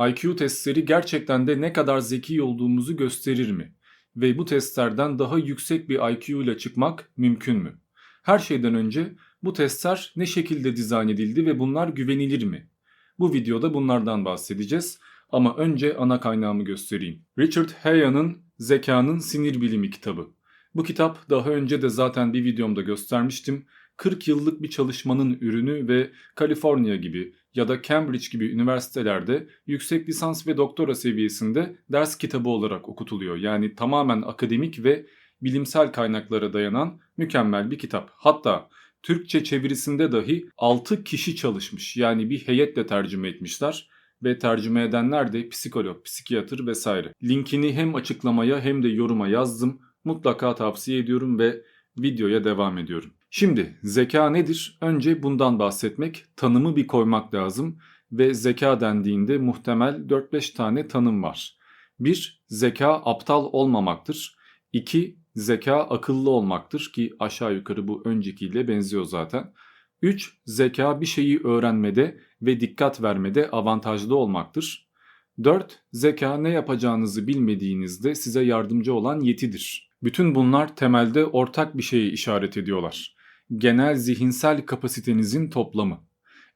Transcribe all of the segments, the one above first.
IQ testleri gerçekten de ne kadar zeki olduğumuzu gösterir mi? Ve bu testlerden daha yüksek bir IQ ile çıkmak mümkün mü? Her şeyden önce bu testler ne şekilde dizayn edildi ve bunlar güvenilir mi? Bu videoda bunlardan bahsedeceğiz ama önce ana kaynağımı göstereyim. Richard Haya'nın Zekanın Sinir Bilimi kitabı. Bu kitap daha önce de zaten bir videomda göstermiştim. 40 yıllık bir çalışmanın ürünü ve Kaliforniya gibi ya da Cambridge gibi üniversitelerde yüksek lisans ve doktora seviyesinde ders kitabı olarak okutuluyor. Yani tamamen akademik ve bilimsel kaynaklara dayanan mükemmel bir kitap. Hatta Türkçe çevirisinde dahi 6 kişi çalışmış. Yani bir heyetle tercüme etmişler ve tercüme edenler de psikolog, psikiyatr vesaire. Linkini hem açıklamaya hem de yoruma yazdım. Mutlaka tavsiye ediyorum ve videoya devam ediyorum. Şimdi zeka nedir? Önce bundan bahsetmek, tanımı bir koymak lazım ve zeka dendiğinde muhtemel 4-5 tane tanım var. 1. Zeka aptal olmamaktır. 2. Zeka akıllı olmaktır ki aşağı yukarı bu öncekiyle benziyor zaten. 3. Zeka bir şeyi öğrenmede ve dikkat vermede avantajlı olmaktır. 4. Zeka ne yapacağınızı bilmediğinizde size yardımcı olan yetidir. Bütün bunlar temelde ortak bir şeye işaret ediyorlar. Genel zihinsel kapasitenizin toplamı.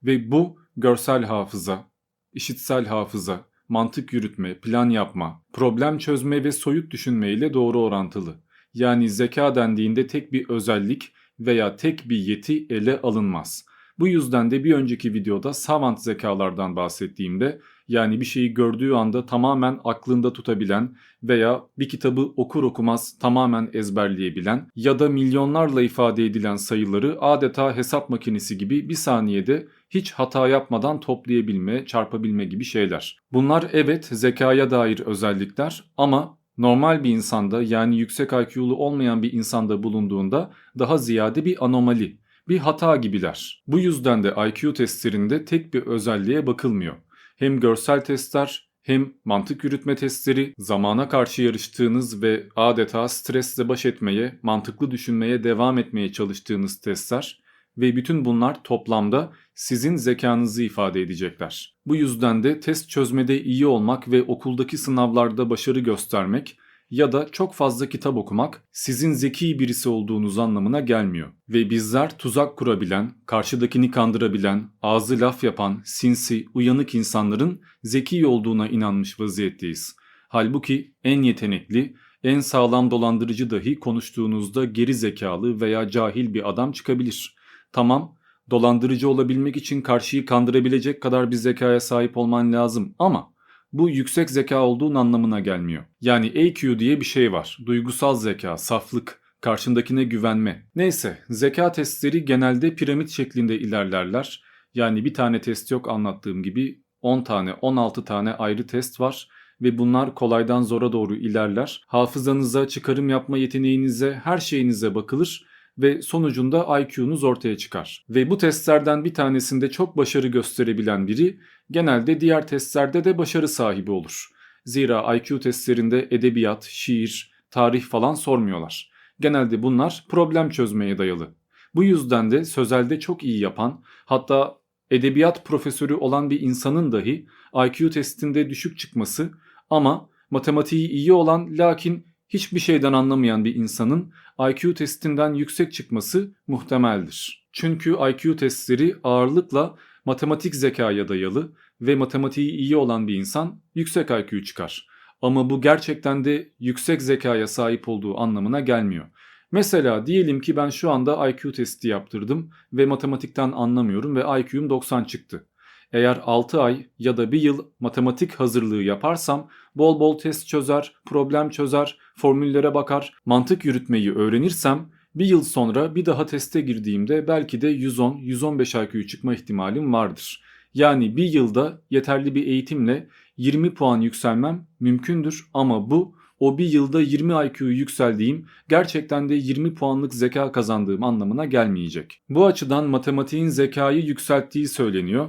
Ve bu görsel hafıza, işitsel hafıza, mantık yürütme, plan yapma, problem çözme ve soyut düşünme ile doğru orantılı. Yani zeka dendiğinde tek bir özellik veya tek bir yeti ele alınmaz. Bu yüzden de bir önceki videoda savant zekalardan bahsettiğimde yani bir şeyi gördüğü anda tamamen aklında tutabilen veya bir kitabı okur okumaz tamamen ezberleyebilen ya da milyonlarla ifade edilen sayıları adeta hesap makinesi gibi bir saniyede hiç hata yapmadan toplayabilme, çarpabilme gibi şeyler. Bunlar evet zekaya dair özellikler ama normal bir insanda yani yüksek IQ'lu olmayan bir insanda bulunduğunda daha ziyade bir anomali, bir hata gibiler. Bu yüzden de IQ testlerinde tek bir özelliğe bakılmıyor. Hem görsel testler hem mantık yürütme testleri, zamana karşı yarıştığınız ve adeta stresle baş etmeye, mantıklı düşünmeye devam etmeye çalıştığınız testler ve bütün bunlar toplamda sizin zekanızı ifade edecekler. Bu yüzden de test çözmede iyi olmak ve okuldaki sınavlarda başarı göstermek ya da çok fazla kitap okumak sizin zeki birisi olduğunuz anlamına gelmiyor. Ve bizler tuzak kurabilen, karşıdakini kandırabilen, ağzı laf yapan, sinsi, uyanık insanların zeki olduğuna inanmış vaziyetteyiz. Halbuki en yetenekli, en sağlam dolandırıcı dahi konuştuğunuzda geri zekalı veya cahil bir adam çıkabilir. Tamam, dolandırıcı olabilmek için karşıyı kandırabilecek kadar bir zekaya sahip olman lazım ama bu yüksek zeka olduğun anlamına gelmiyor. Yani EQ diye bir şey var. Duygusal zeka, saflık, karşındakine güvenme. Neyse, zeka testleri genelde piramit şeklinde ilerlerler. Yani bir tane test yok anlattığım gibi 10 tane, 16 tane ayrı test var ve bunlar kolaydan zora doğru ilerler. Hafızanıza, çıkarım yapma yeteneğinize, her şeyinize bakılır ve sonucunda IQ'nuz ortaya çıkar. Ve bu testlerden bir tanesinde çok başarı gösterebilen biri genelde diğer testlerde de başarı sahibi olur. Zira IQ testlerinde edebiyat, şiir, tarih falan sormuyorlar. Genelde bunlar problem çözmeye dayalı. Bu yüzden de sözelde çok iyi yapan, hatta edebiyat profesörü olan bir insanın dahi IQ testinde düşük çıkması ama matematiği iyi olan lakin hiçbir şeyden anlamayan bir insanın IQ testinden yüksek çıkması muhtemeldir. Çünkü IQ testleri ağırlıkla matematik zekaya dayalı ve matematiği iyi olan bir insan yüksek IQ çıkar. Ama bu gerçekten de yüksek zekaya sahip olduğu anlamına gelmiyor. Mesela diyelim ki ben şu anda IQ testi yaptırdım ve matematikten anlamıyorum ve IQ'm 90 çıktı. Eğer 6 ay ya da 1 yıl matematik hazırlığı yaparsam bol bol test çözer, problem çözer, formüllere bakar, mantık yürütmeyi öğrenirsem bir yıl sonra bir daha teste girdiğimde belki de 110-115 IQ çıkma ihtimalim vardır. Yani bir yılda yeterli bir eğitimle 20 puan yükselmem mümkündür ama bu o bir yılda 20 IQ yükseldiğim gerçekten de 20 puanlık zeka kazandığım anlamına gelmeyecek. Bu açıdan matematiğin zekayı yükselttiği söyleniyor.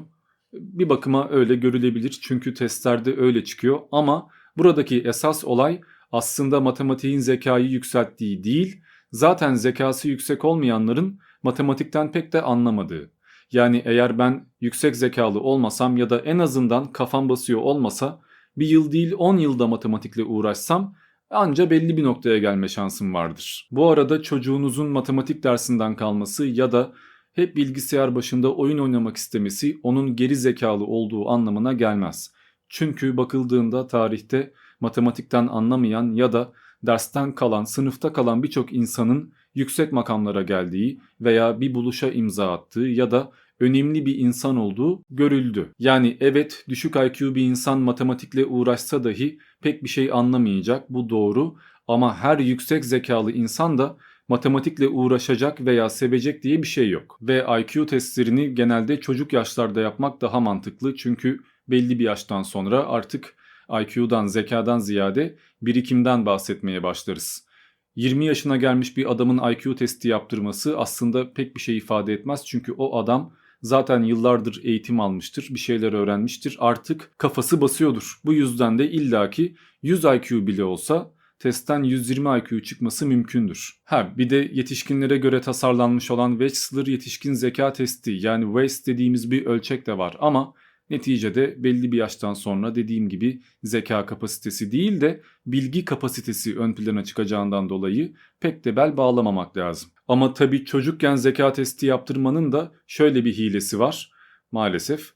Bir bakıma öyle görülebilir çünkü testlerde öyle çıkıyor ama buradaki esas olay aslında matematiğin zekayı yükselttiği değil, zaten zekası yüksek olmayanların matematikten pek de anlamadığı. Yani eğer ben yüksek zekalı olmasam ya da en azından kafam basıyor olmasa bir yıl değil 10 yılda matematikle uğraşsam anca belli bir noktaya gelme şansım vardır. Bu arada çocuğunuzun matematik dersinden kalması ya da hep bilgisayar başında oyun oynamak istemesi onun geri zekalı olduğu anlamına gelmez. Çünkü bakıldığında tarihte matematikten anlamayan ya da dersten kalan, sınıfta kalan birçok insanın yüksek makamlara geldiği veya bir buluşa imza attığı ya da önemli bir insan olduğu görüldü. Yani evet düşük IQ bir insan matematikle uğraşsa dahi pek bir şey anlamayacak bu doğru ama her yüksek zekalı insan da matematikle uğraşacak veya sevecek diye bir şey yok. Ve IQ testlerini genelde çocuk yaşlarda yapmak daha mantıklı çünkü belli bir yaştan sonra artık IQ'dan, zekadan ziyade birikimden bahsetmeye başlarız. 20 yaşına gelmiş bir adamın IQ testi yaptırması aslında pek bir şey ifade etmez çünkü o adam zaten yıllardır eğitim almıştır, bir şeyler öğrenmiştir. Artık kafası basıyordur. Bu yüzden de illaki 100 IQ bile olsa testten 120 IQ çıkması mümkündür. Ha bir de yetişkinlere göre tasarlanmış olan Wechsler yetişkin zeka testi yani WAIS dediğimiz bir ölçek de var ama Neticede belli bir yaştan sonra dediğim gibi zeka kapasitesi değil de bilgi kapasitesi ön plana çıkacağından dolayı pek de bel bağlamamak lazım. Ama tabii çocukken zeka testi yaptırmanın da şöyle bir hilesi var maalesef.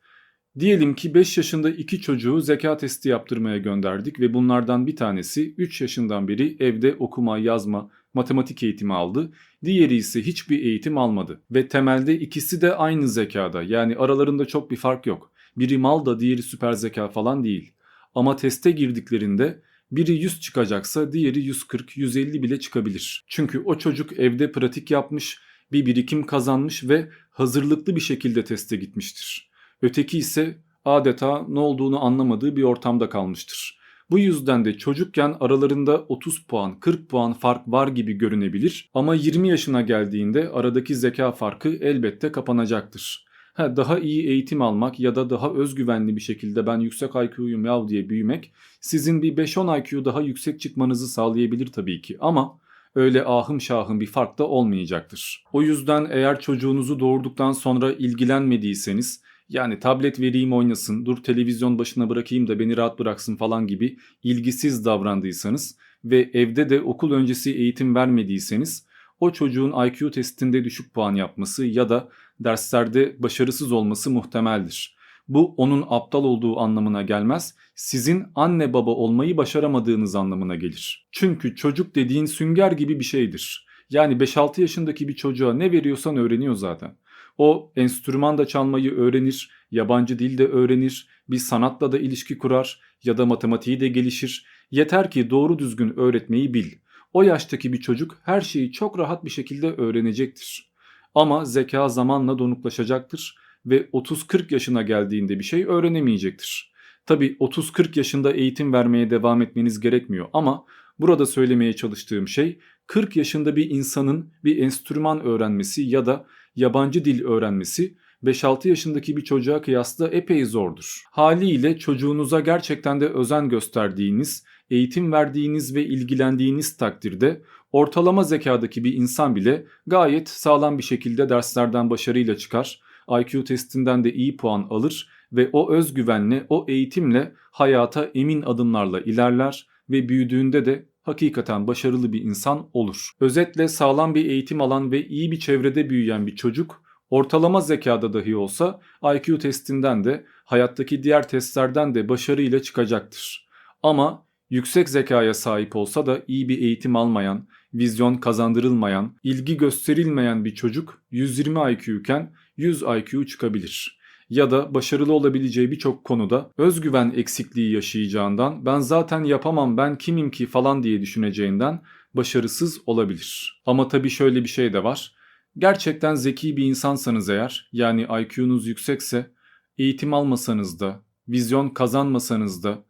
Diyelim ki 5 yaşında iki çocuğu zeka testi yaptırmaya gönderdik ve bunlardan bir tanesi 3 yaşından beri evde okuma, yazma, matematik eğitimi aldı. Diğeri ise hiçbir eğitim almadı ve temelde ikisi de aynı zekada yani aralarında çok bir fark yok. Biri mal da diğeri süper zeka falan değil. Ama teste girdiklerinde biri 100 çıkacaksa diğeri 140, 150 bile çıkabilir. Çünkü o çocuk evde pratik yapmış, bir birikim kazanmış ve hazırlıklı bir şekilde teste gitmiştir. Öteki ise adeta ne olduğunu anlamadığı bir ortamda kalmıştır. Bu yüzden de çocukken aralarında 30 puan, 40 puan fark var gibi görünebilir ama 20 yaşına geldiğinde aradaki zeka farkı elbette kapanacaktır. Ha, daha iyi eğitim almak ya da daha özgüvenli bir şekilde ben yüksek IQ'yum yav diye büyümek sizin bir 5-10 IQ daha yüksek çıkmanızı sağlayabilir tabii ki ama öyle ahım şahım bir fark da olmayacaktır. O yüzden eğer çocuğunuzu doğurduktan sonra ilgilenmediyseniz yani tablet vereyim oynasın, dur televizyon başına bırakayım da beni rahat bıraksın falan gibi ilgisiz davrandıysanız ve evde de okul öncesi eğitim vermediyseniz o çocuğun IQ testinde düşük puan yapması ya da derslerde başarısız olması muhtemeldir. Bu onun aptal olduğu anlamına gelmez, sizin anne baba olmayı başaramadığınız anlamına gelir. Çünkü çocuk dediğin sünger gibi bir şeydir. Yani 5-6 yaşındaki bir çocuğa ne veriyorsan öğreniyor zaten. O enstrüman da çalmayı öğrenir, yabancı dil de öğrenir, bir sanatla da ilişki kurar ya da matematiği de gelişir. Yeter ki doğru düzgün öğretmeyi bil. O yaştaki bir çocuk her şeyi çok rahat bir şekilde öğrenecektir. Ama zeka zamanla donuklaşacaktır ve 30-40 yaşına geldiğinde bir şey öğrenemeyecektir. Tabi 30-40 yaşında eğitim vermeye devam etmeniz gerekmiyor ama burada söylemeye çalıştığım şey 40 yaşında bir insanın bir enstrüman öğrenmesi ya da yabancı dil öğrenmesi 5-6 yaşındaki bir çocuğa kıyasla epey zordur. Haliyle çocuğunuza gerçekten de özen gösterdiğiniz, eğitim verdiğiniz ve ilgilendiğiniz takdirde ortalama zekadaki bir insan bile gayet sağlam bir şekilde derslerden başarıyla çıkar, IQ testinden de iyi puan alır ve o özgüvenle, o eğitimle hayata emin adımlarla ilerler ve büyüdüğünde de hakikaten başarılı bir insan olur. Özetle sağlam bir eğitim alan ve iyi bir çevrede büyüyen bir çocuk ortalama zekada dahi olsa IQ testinden de hayattaki diğer testlerden de başarıyla çıkacaktır. Ama yüksek zekaya sahip olsa da iyi bir eğitim almayan, vizyon kazandırılmayan, ilgi gösterilmeyen bir çocuk 120 IQ iken 100 IQ çıkabilir. Ya da başarılı olabileceği birçok konuda özgüven eksikliği yaşayacağından ben zaten yapamam ben kimim ki falan diye düşüneceğinden başarısız olabilir. Ama tabii şöyle bir şey de var. Gerçekten zeki bir insansanız eğer yani IQ'nuz yüksekse eğitim almasanız da, vizyon kazanmasanız da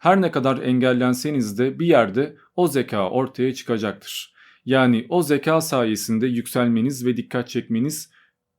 her ne kadar engellenseniz de bir yerde o zeka ortaya çıkacaktır. Yani o zeka sayesinde yükselmeniz ve dikkat çekmeniz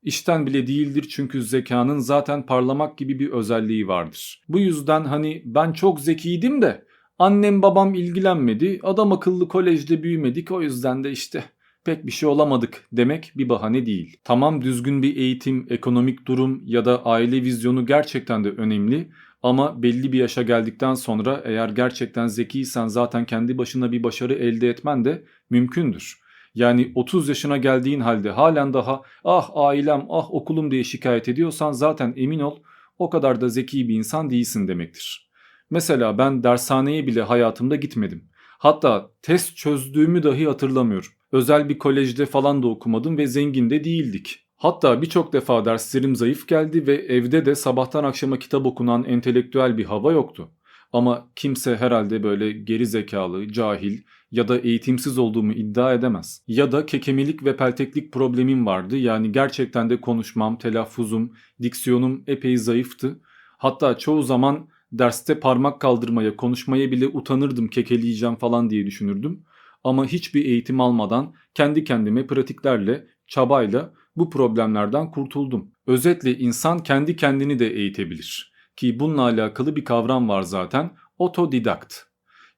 işten bile değildir çünkü zekanın zaten parlamak gibi bir özelliği vardır. Bu yüzden hani ben çok zekiydim de annem babam ilgilenmedi, adam akıllı kolejde büyümedik o yüzden de işte pek bir şey olamadık demek bir bahane değil. Tamam düzgün bir eğitim, ekonomik durum ya da aile vizyonu gerçekten de önemli ama belli bir yaşa geldikten sonra eğer gerçekten zekiysen zaten kendi başına bir başarı elde etmen de mümkündür. Yani 30 yaşına geldiğin halde halen daha ah ailem ah okulum diye şikayet ediyorsan zaten emin ol o kadar da zeki bir insan değilsin demektir. Mesela ben dershaneye bile hayatımda gitmedim. Hatta test çözdüğümü dahi hatırlamıyorum. Özel bir kolejde falan da okumadım ve zengin de değildik. Hatta birçok defa derslerim zayıf geldi ve evde de sabahtan akşama kitap okunan entelektüel bir hava yoktu. Ama kimse herhalde böyle geri zekalı, cahil ya da eğitimsiz olduğumu iddia edemez. Ya da kekemelik ve pelteklik problemim vardı. Yani gerçekten de konuşmam, telaffuzum, diksiyonum epey zayıftı. Hatta çoğu zaman derste parmak kaldırmaya, konuşmaya bile utanırdım, kekeleyeceğim falan diye düşünürdüm. Ama hiçbir eğitim almadan kendi kendime pratiklerle, çabayla bu problemlerden kurtuldum. Özetle insan kendi kendini de eğitebilir. Ki bununla alakalı bir kavram var zaten, otodidakt.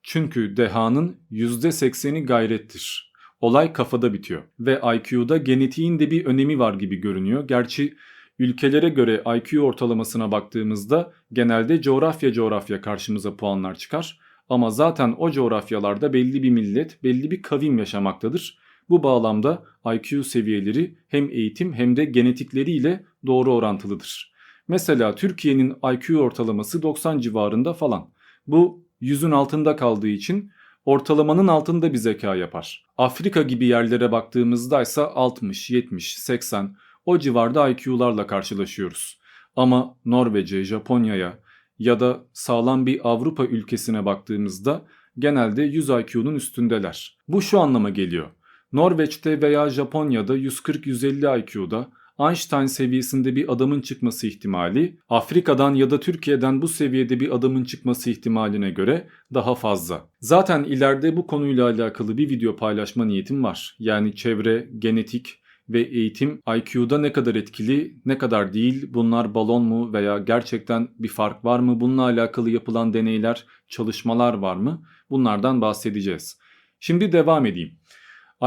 Çünkü dehanın %80'i gayrettir. Olay kafada bitiyor ve IQ'da genetiğin de bir önemi var gibi görünüyor. Gerçi ülkelere göre IQ ortalamasına baktığımızda genelde coğrafya coğrafya karşımıza puanlar çıkar. Ama zaten o coğrafyalarda belli bir millet, belli bir kavim yaşamaktadır. Bu bağlamda IQ seviyeleri hem eğitim hem de genetikleriyle doğru orantılıdır. Mesela Türkiye'nin IQ ortalaması 90 civarında falan. Bu yüzün altında kaldığı için ortalamanın altında bir zeka yapar. Afrika gibi yerlere baktığımızda ise 60, 70, 80 o civarda IQ'larla karşılaşıyoruz. Ama Norveç'e, Japonya'ya ya da sağlam bir Avrupa ülkesine baktığımızda genelde 100 IQ'nun üstündeler. Bu şu anlama geliyor. Norveç'te veya Japonya'da 140-150 IQ'da Einstein seviyesinde bir adamın çıkması ihtimali, Afrika'dan ya da Türkiye'den bu seviyede bir adamın çıkması ihtimaline göre daha fazla. Zaten ileride bu konuyla alakalı bir video paylaşma niyetim var. Yani çevre, genetik ve eğitim IQ'da ne kadar etkili, ne kadar değil, bunlar balon mu veya gerçekten bir fark var mı, bununla alakalı yapılan deneyler, çalışmalar var mı? Bunlardan bahsedeceğiz. Şimdi devam edeyim.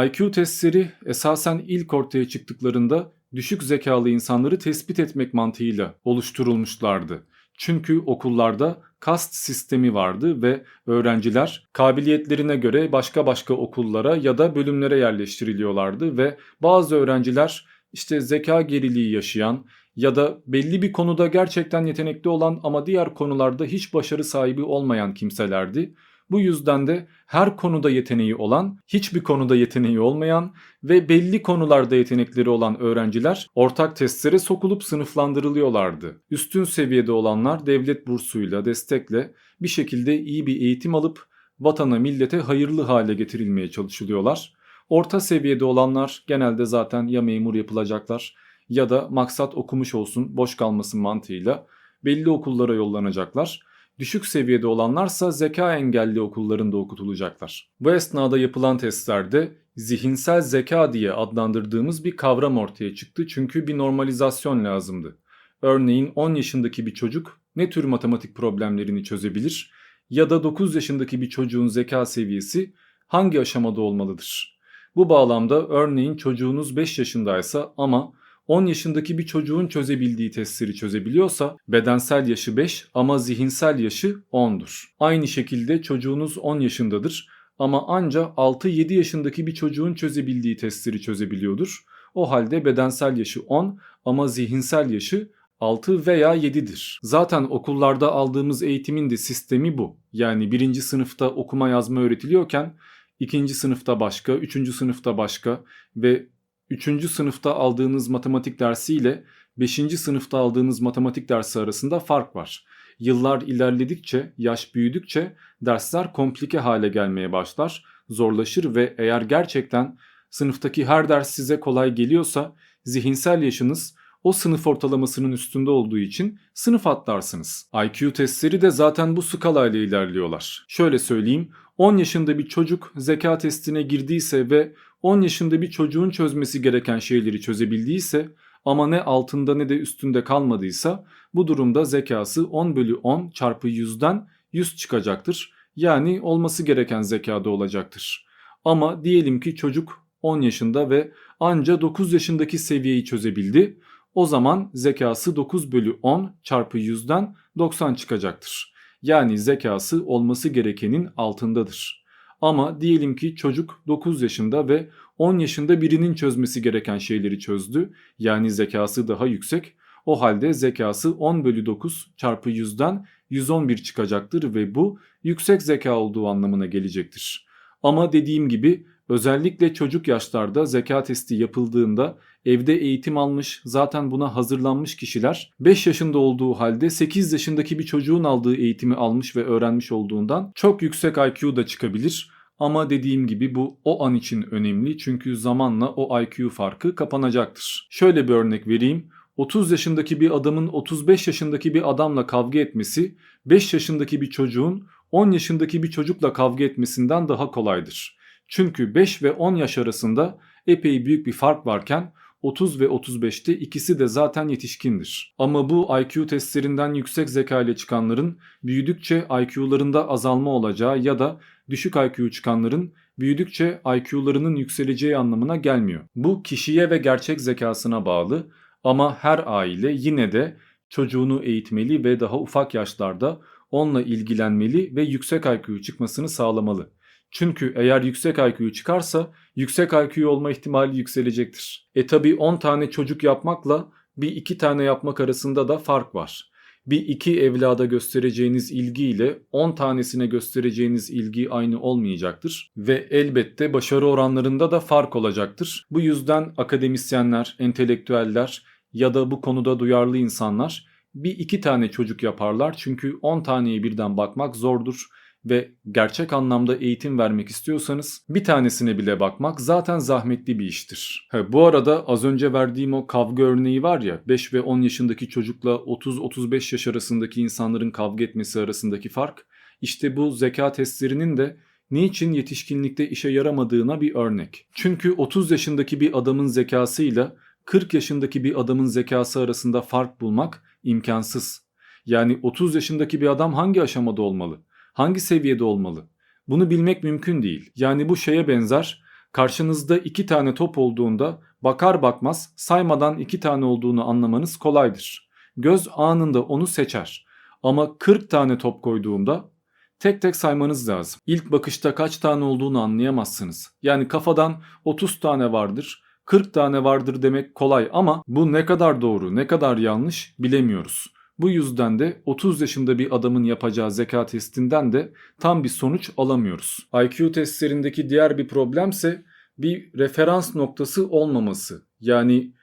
IQ testleri esasen ilk ortaya çıktıklarında düşük zekalı insanları tespit etmek mantığıyla oluşturulmuşlardı. Çünkü okullarda kast sistemi vardı ve öğrenciler kabiliyetlerine göre başka başka okullara ya da bölümlere yerleştiriliyorlardı ve bazı öğrenciler işte zeka geriliği yaşayan ya da belli bir konuda gerçekten yetenekli olan ama diğer konularda hiç başarı sahibi olmayan kimselerdi. Bu yüzden de her konuda yeteneği olan, hiçbir konuda yeteneği olmayan ve belli konularda yetenekleri olan öğrenciler ortak testlere sokulup sınıflandırılıyorlardı. Üstün seviyede olanlar devlet bursuyla, destekle bir şekilde iyi bir eğitim alıp vatana, millete hayırlı hale getirilmeye çalışılıyorlar. Orta seviyede olanlar genelde zaten ya memur yapılacaklar ya da maksat okumuş olsun, boş kalmasın mantığıyla belli okullara yollanacaklar. Düşük seviyede olanlarsa zeka engelli okullarında okutulacaklar. Bu esnada yapılan testlerde zihinsel zeka diye adlandırdığımız bir kavram ortaya çıktı çünkü bir normalizasyon lazımdı. Örneğin 10 yaşındaki bir çocuk ne tür matematik problemlerini çözebilir ya da 9 yaşındaki bir çocuğun zeka seviyesi hangi aşamada olmalıdır? Bu bağlamda örneğin çocuğunuz 5 yaşındaysa ama 10 yaşındaki bir çocuğun çözebildiği testleri çözebiliyorsa bedensel yaşı 5 ama zihinsel yaşı 10'dur. Aynı şekilde çocuğunuz 10 yaşındadır ama anca 6-7 yaşındaki bir çocuğun çözebildiği testleri çözebiliyordur. O halde bedensel yaşı 10 ama zihinsel yaşı 6 veya 7'dir. Zaten okullarda aldığımız eğitimin de sistemi bu. Yani birinci sınıfta okuma yazma öğretiliyorken ikinci sınıfta başka, üçüncü sınıfta başka ve 3. sınıfta aldığınız matematik dersi ile 5. sınıfta aldığınız matematik dersi arasında fark var. Yıllar ilerledikçe, yaş büyüdükçe dersler komplike hale gelmeye başlar, zorlaşır ve eğer gerçekten sınıftaki her ders size kolay geliyorsa zihinsel yaşınız o sınıf ortalamasının üstünde olduğu için sınıf atlarsınız. IQ testleri de zaten bu skala ile ilerliyorlar. Şöyle söyleyeyim 10 yaşında bir çocuk zeka testine girdiyse ve 10 yaşında bir çocuğun çözmesi gereken şeyleri çözebildiyse ama ne altında ne de üstünde kalmadıysa bu durumda zekası 10 bölü 10 çarpı 100'den 100 çıkacaktır. Yani olması gereken zekada olacaktır. Ama diyelim ki çocuk 10 yaşında ve anca 9 yaşındaki seviyeyi çözebildi. O zaman zekası 9 bölü 10 çarpı 100'den 90 çıkacaktır. Yani zekası olması gerekenin altındadır. Ama diyelim ki çocuk 9 yaşında ve 10 yaşında birinin çözmesi gereken şeyleri çözdü. Yani zekası daha yüksek. O halde zekası 10 bölü 9 çarpı 100'den 111 çıkacaktır ve bu yüksek zeka olduğu anlamına gelecektir. Ama dediğim gibi özellikle çocuk yaşlarda zeka testi yapıldığında evde eğitim almış zaten buna hazırlanmış kişiler 5 yaşında olduğu halde 8 yaşındaki bir çocuğun aldığı eğitimi almış ve öğrenmiş olduğundan çok yüksek IQ da çıkabilir. Ama dediğim gibi bu o an için önemli çünkü zamanla o IQ farkı kapanacaktır. Şöyle bir örnek vereyim. 30 yaşındaki bir adamın 35 yaşındaki bir adamla kavga etmesi 5 yaşındaki bir çocuğun 10 yaşındaki bir çocukla kavga etmesinden daha kolaydır. Çünkü 5 ve 10 yaş arasında epey büyük bir fark varken 30 ve 35'te ikisi de zaten yetişkindir. Ama bu IQ testlerinden yüksek zeka ile çıkanların büyüdükçe IQ'larında azalma olacağı ya da düşük IQ çıkanların büyüdükçe IQ'larının yükseleceği anlamına gelmiyor. Bu kişiye ve gerçek zekasına bağlı ama her aile yine de çocuğunu eğitmeli ve daha ufak yaşlarda onunla ilgilenmeli ve yüksek IQ çıkmasını sağlamalı. Çünkü eğer yüksek IQ çıkarsa yüksek IQ olma ihtimali yükselecektir. E tabi 10 tane çocuk yapmakla bir 2 tane yapmak arasında da fark var. Bir iki evlada göstereceğiniz ilgi ile 10 tanesine göstereceğiniz ilgi aynı olmayacaktır ve elbette başarı oranlarında da fark olacaktır. Bu yüzden akademisyenler, entelektüeller ya da bu konuda duyarlı insanlar bir iki tane çocuk yaparlar çünkü 10 taneye birden bakmak zordur ve gerçek anlamda eğitim vermek istiyorsanız bir tanesine bile bakmak zaten zahmetli bir iştir. He, bu arada az önce verdiğim o kavga örneği var ya 5 ve 10 yaşındaki çocukla 30-35 yaş arasındaki insanların kavga etmesi arasındaki fark işte bu zeka testlerinin de niçin yetişkinlikte işe yaramadığına bir örnek. Çünkü 30 yaşındaki bir adamın zekasıyla 40 yaşındaki bir adamın zekası arasında fark bulmak imkansız. Yani 30 yaşındaki bir adam hangi aşamada olmalı? Hangi seviyede olmalı? Bunu bilmek mümkün değil. Yani bu şeye benzer. Karşınızda iki tane top olduğunda bakar bakmaz saymadan iki tane olduğunu anlamanız kolaydır. Göz anında onu seçer. Ama 40 tane top koyduğumda tek tek saymanız lazım. İlk bakışta kaç tane olduğunu anlayamazsınız. Yani kafadan 30 tane vardır, 40 tane vardır demek kolay ama bu ne kadar doğru, ne kadar yanlış bilemiyoruz. Bu yüzden de 30 yaşında bir adamın yapacağı zeka testinden de tam bir sonuç alamıyoruz. IQ testlerindeki diğer bir problemse bir referans noktası olmaması. Yani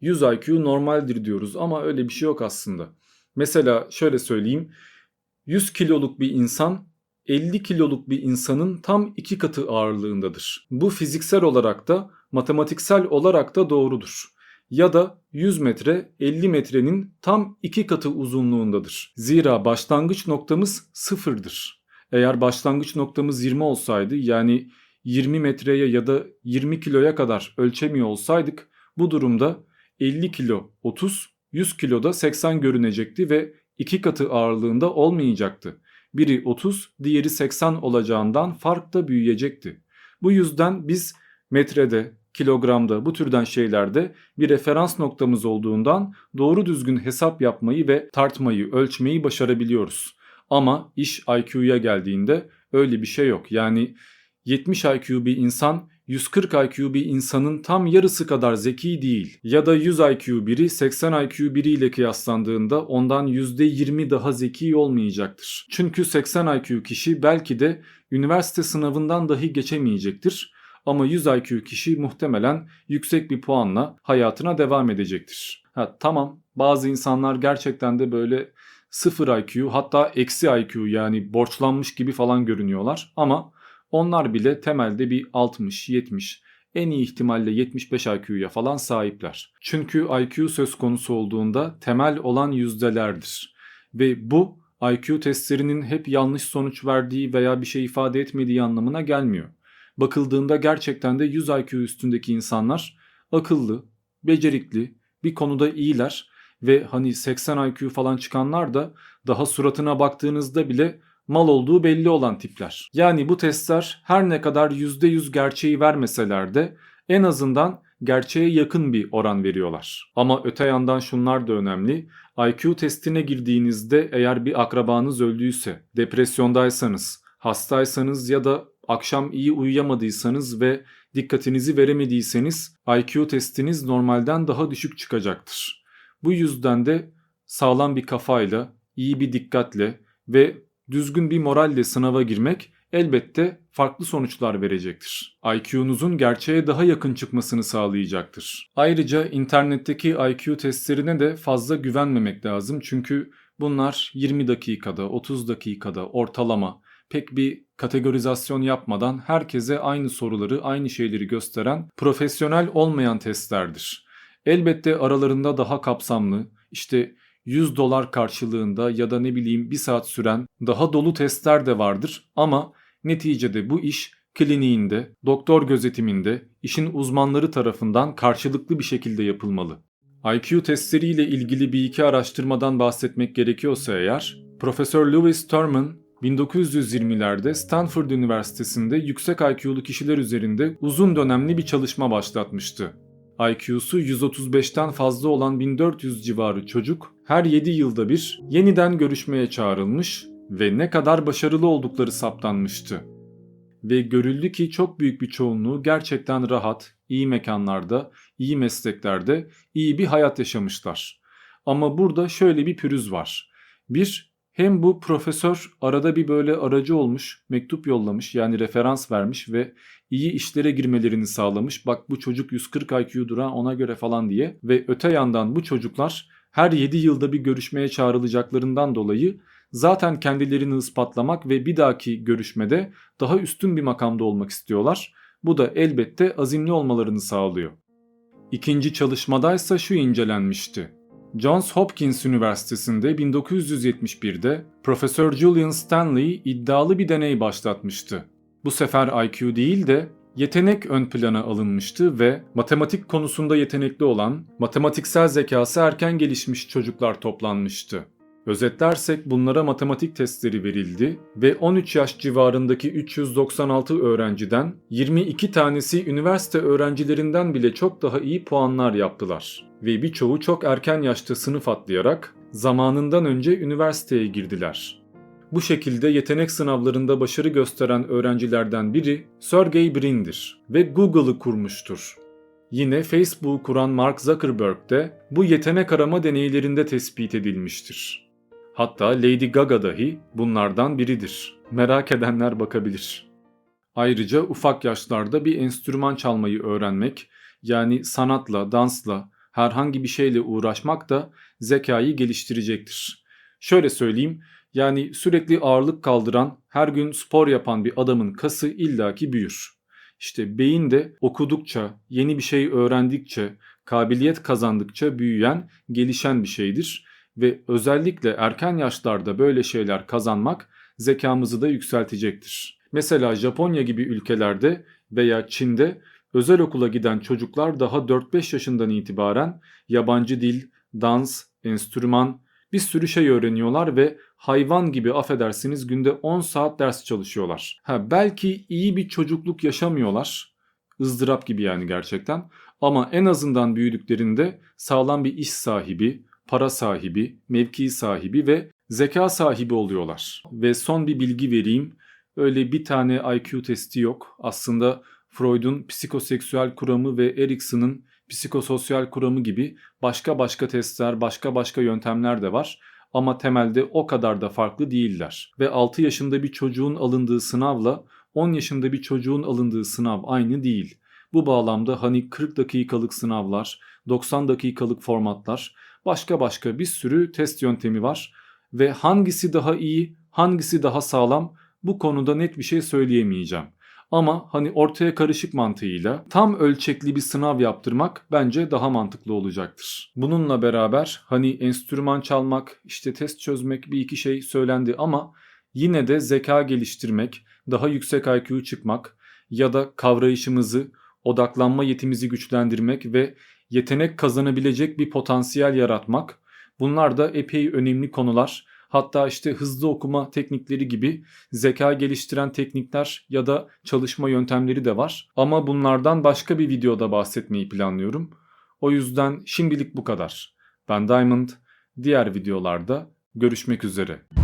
100 IQ normaldir diyoruz ama öyle bir şey yok aslında. Mesela şöyle söyleyeyim. 100 kiloluk bir insan 50 kiloluk bir insanın tam iki katı ağırlığındadır. Bu fiziksel olarak da matematiksel olarak da doğrudur. Ya da 100 metre 50 metrenin tam iki katı uzunluğundadır. Zira başlangıç noktamız sıfırdır. Eğer başlangıç noktamız 20 olsaydı yani 20 metreye ya da 20 kiloya kadar ölçemiyor olsaydık bu durumda 50 kilo 30, 100 kilo da 80 görünecekti ve iki katı ağırlığında olmayacaktı. Biri 30, diğeri 80 olacağından fark da büyüyecekti. Bu yüzden biz metrede, kilogramda bu türden şeylerde bir referans noktamız olduğundan doğru düzgün hesap yapmayı ve tartmayı, ölçmeyi başarabiliyoruz. Ama iş IQ'ya geldiğinde öyle bir şey yok. Yani 70 IQ bir insan 140 IQ bir insanın tam yarısı kadar zeki değil ya da 100 IQ biri 80 IQ biriyle kıyaslandığında ondan %20 daha zeki olmayacaktır. Çünkü 80 IQ kişi belki de üniversite sınavından dahi geçemeyecektir ama 100 IQ kişi muhtemelen yüksek bir puanla hayatına devam edecektir. Ha, tamam bazı insanlar gerçekten de böyle 0 IQ hatta eksi IQ yani borçlanmış gibi falan görünüyorlar ama onlar bile temelde bir 60-70 en iyi ihtimalle 75 IQ'ya falan sahipler. Çünkü IQ söz konusu olduğunda temel olan yüzdelerdir. Ve bu IQ testlerinin hep yanlış sonuç verdiği veya bir şey ifade etmediği anlamına gelmiyor. Bakıldığında gerçekten de 100 IQ üstündeki insanlar akıllı, becerikli, bir konuda iyiler ve hani 80 IQ falan çıkanlar da daha suratına baktığınızda bile mal olduğu belli olan tipler. Yani bu testler her ne kadar %100 gerçeği vermeseler de En azından gerçeğe yakın bir oran veriyorlar. Ama öte yandan şunlar da önemli. IQ testine girdiğinizde eğer bir akrabanız öldüyse, depresyondaysanız, hastaysanız ya da akşam iyi uyuyamadıysanız ve dikkatinizi veremediyseniz IQ testiniz normalden daha düşük çıkacaktır. Bu yüzden de sağlam bir kafayla, iyi bir dikkatle ve düzgün bir moralle sınava girmek elbette farklı sonuçlar verecektir. IQ'nuzun gerçeğe daha yakın çıkmasını sağlayacaktır. Ayrıca internetteki IQ testlerine de fazla güvenmemek lazım çünkü bunlar 20 dakikada, 30 dakikada ortalama pek bir kategorizasyon yapmadan herkese aynı soruları, aynı şeyleri gösteren profesyonel olmayan testlerdir. Elbette aralarında daha kapsamlı, işte 100 dolar karşılığında ya da ne bileyim bir saat süren daha dolu testler de vardır ama neticede bu iş kliniğinde, doktor gözetiminde, işin uzmanları tarafından karşılıklı bir şekilde yapılmalı. IQ testleriyle ilgili bir iki araştırmadan bahsetmek gerekiyorsa eğer, Profesör Lewis Terman 1920'lerde Stanford Üniversitesi'nde yüksek IQ'lu kişiler üzerinde uzun dönemli bir çalışma başlatmıştı. IQ'su 135'ten fazla olan 1400 civarı çocuk her 7 yılda bir yeniden görüşmeye çağrılmış ve ne kadar başarılı oldukları saptanmıştı. Ve görüldü ki çok büyük bir çoğunluğu gerçekten rahat, iyi mekanlarda, iyi mesleklerde, iyi bir hayat yaşamışlar. Ama burada şöyle bir pürüz var. Bir, hem bu profesör arada bir böyle aracı olmuş, mektup yollamış yani referans vermiş ve iyi işlere girmelerini sağlamış. Bak bu çocuk 140 IQ'dur ha ona göre falan diye. Ve öte yandan bu çocuklar her 7 yılda bir görüşmeye çağrılacaklarından dolayı zaten kendilerini ispatlamak ve bir dahaki görüşmede daha üstün bir makamda olmak istiyorlar. Bu da elbette azimli olmalarını sağlıyor. İkinci çalışmadaysa şu incelenmişti. Johns Hopkins Üniversitesi'nde 1971'de Profesör Julian Stanley iddialı bir deney başlatmıştı. Bu sefer IQ değil de yetenek ön plana alınmıştı ve matematik konusunda yetenekli olan, matematiksel zekası erken gelişmiş çocuklar toplanmıştı. Özetlersek bunlara matematik testleri verildi ve 13 yaş civarındaki 396 öğrenciden 22 tanesi üniversite öğrencilerinden bile çok daha iyi puanlar yaptılar. Ve birçoğu çok erken yaşta sınıf atlayarak zamanından önce üniversiteye girdiler. Bu şekilde yetenek sınavlarında başarı gösteren öğrencilerden biri Sergey Brin'dir ve Google'ı kurmuştur. Yine Facebook'u kuran Mark Zuckerberg de bu yetenek arama deneylerinde tespit edilmiştir. Hatta Lady Gaga dahi bunlardan biridir. Merak edenler bakabilir. Ayrıca ufak yaşlarda bir enstrüman çalmayı öğrenmek, yani sanatla, dansla, herhangi bir şeyle uğraşmak da zekayı geliştirecektir. Şöyle söyleyeyim, yani sürekli ağırlık kaldıran, her gün spor yapan bir adamın kası illaki büyür. İşte beyin de okudukça, yeni bir şey öğrendikçe, kabiliyet kazandıkça büyüyen, gelişen bir şeydir ve özellikle erken yaşlarda böyle şeyler kazanmak zekamızı da yükseltecektir. Mesela Japonya gibi ülkelerde veya Çin'de özel okula giden çocuklar daha 4-5 yaşından itibaren yabancı dil, dans, enstrüman bir sürü şey öğreniyorlar ve hayvan gibi affedersiniz günde 10 saat ders çalışıyorlar. Ha, belki iyi bir çocukluk yaşamıyorlar. ızdırap gibi yani gerçekten. Ama en azından büyüdüklerinde sağlam bir iş sahibi, para sahibi, mevki sahibi ve zeka sahibi oluyorlar. Ve son bir bilgi vereyim. Öyle bir tane IQ testi yok. Aslında Freud'un psikoseksüel kuramı ve Erikson'ın psikososyal kuramı gibi başka başka testler, başka başka yöntemler de var. Ama temelde o kadar da farklı değiller. Ve 6 yaşında bir çocuğun alındığı sınavla 10 yaşında bir çocuğun alındığı sınav aynı değil. Bu bağlamda hani 40 dakikalık sınavlar, 90 dakikalık formatlar, başka başka bir sürü test yöntemi var ve hangisi daha iyi, hangisi daha sağlam bu konuda net bir şey söyleyemeyeceğim. Ama hani ortaya karışık mantığıyla tam ölçekli bir sınav yaptırmak bence daha mantıklı olacaktır. Bununla beraber hani enstrüman çalmak, işte test çözmek bir iki şey söylendi ama yine de zeka geliştirmek, daha yüksek IQ çıkmak ya da kavrayışımızı, odaklanma yetimizi güçlendirmek ve yetenek kazanabilecek bir potansiyel yaratmak bunlar da epey önemli konular. Hatta işte hızlı okuma teknikleri gibi zeka geliştiren teknikler ya da çalışma yöntemleri de var. Ama bunlardan başka bir videoda bahsetmeyi planlıyorum. O yüzden şimdilik bu kadar. Ben Diamond. Diğer videolarda görüşmek üzere.